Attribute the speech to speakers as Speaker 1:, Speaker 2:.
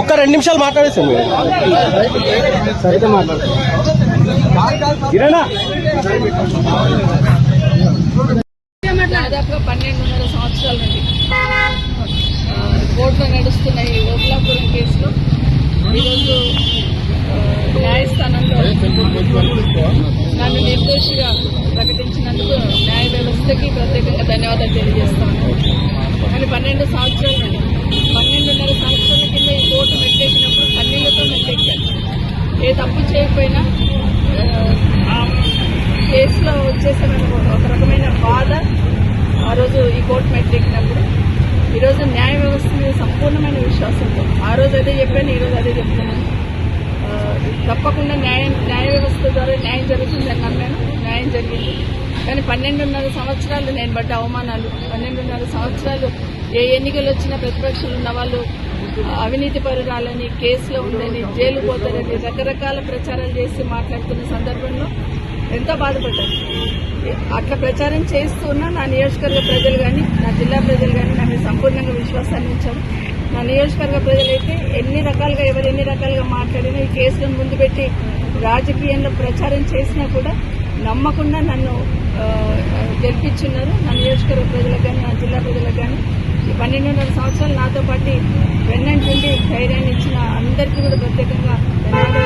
Speaker 1: ఒక్క రెండు నిమిషాలు మాట్లాడేసి మీరు.
Speaker 2: సరిగ్గా మాట్లాడుతున్నాను
Speaker 3: దాదాపుగా పన్నెండున్నర సంవత్సరాల నుండి కోర్టులో నడుస్తున్న ఈ ఓట్లాపురం కేసులో ఈరోజు న్యాయస్థానంలో నన్ను నిర్దోషిగా ప్రకటించినందుకు న్యాయ వ్యవస్థకి ప్రత్యేకంగా ధన్యవాదాలు తెలియజేస్తాను. కానీ పన్నెండు సంవత్సరాల నుండి పన్నెండున్నర సంవత్సరాల కింద ఈ కోర్టు మెట్టేసినప్పుడు కన్నీళ్ళతో మెట్టెక్కాను ఏ తప్పు చేయకపోయినా ఆ, కేసులో వచ్చేసిన ఒక రకమైన బాధ ఆ రోజు ఈ కోర్టు మెట్లెక్కినప్పుడు. ఈరోజు న్యాయ వ్యవస్థ మీద సంపూర్ణమైన విశ్వాసంతో ఆ రోజు అదే చెప్పాను ఈరోజు అదే చెప్తున్నాను. తప్పకుండా న్యాయం న్యాయ వ్యవస్థ ద్వారా న్యాయ కానీ పన్నెండున్నర సంవత్సరాలు నేను పడ్డ అవమానాలు పన్నెండున్నర సంవత్సరాలు ఏ ఎన్నికలు వచ్చినా ప్రతిపక్షాలు ఉన్న వాళ్ళు అవినీతి పరురాలని కేసులో ఉందని జైలు పోతారని రకరకాల ప్రచారాలు చేసి మాట్లాడుతున్న సందర్భంలో ఎంతో బాధపడ్డాను. అట్లా ప్రచారం చేస్తున్నా నా నియోజకవర్గ ప్రజలు కానీ నా జిల్లా ప్రజలు కానీ నా మీద సంపూర్ణంగా విశ్వాసాన్ని ఉంచారు. నా నియోజకవర్గ ప్రజలైతే ఎన్ని రకాలుగా ఎవరు ఎన్ని రకాలుగా మాట్లాడినా ఈ కేసులను ముందు పెట్టి రాజకీయంలో ప్రచారం చేసినా కూడా నమ్మకుండా నన్ను గెలిపించున్నారు. నా నియోజకవర్గ ప్రజలకు కానీ నా జిల్లా ప్రజలకు కానీ ఈ పన్నెండున్నర సంవత్సరాలు నాతో పాటు వెన్నంటుండి ధైర్యాన్ని ఇచ్చిన అందరికీ కూడా ప్రత్యేకంగా ధన్యవాదాలు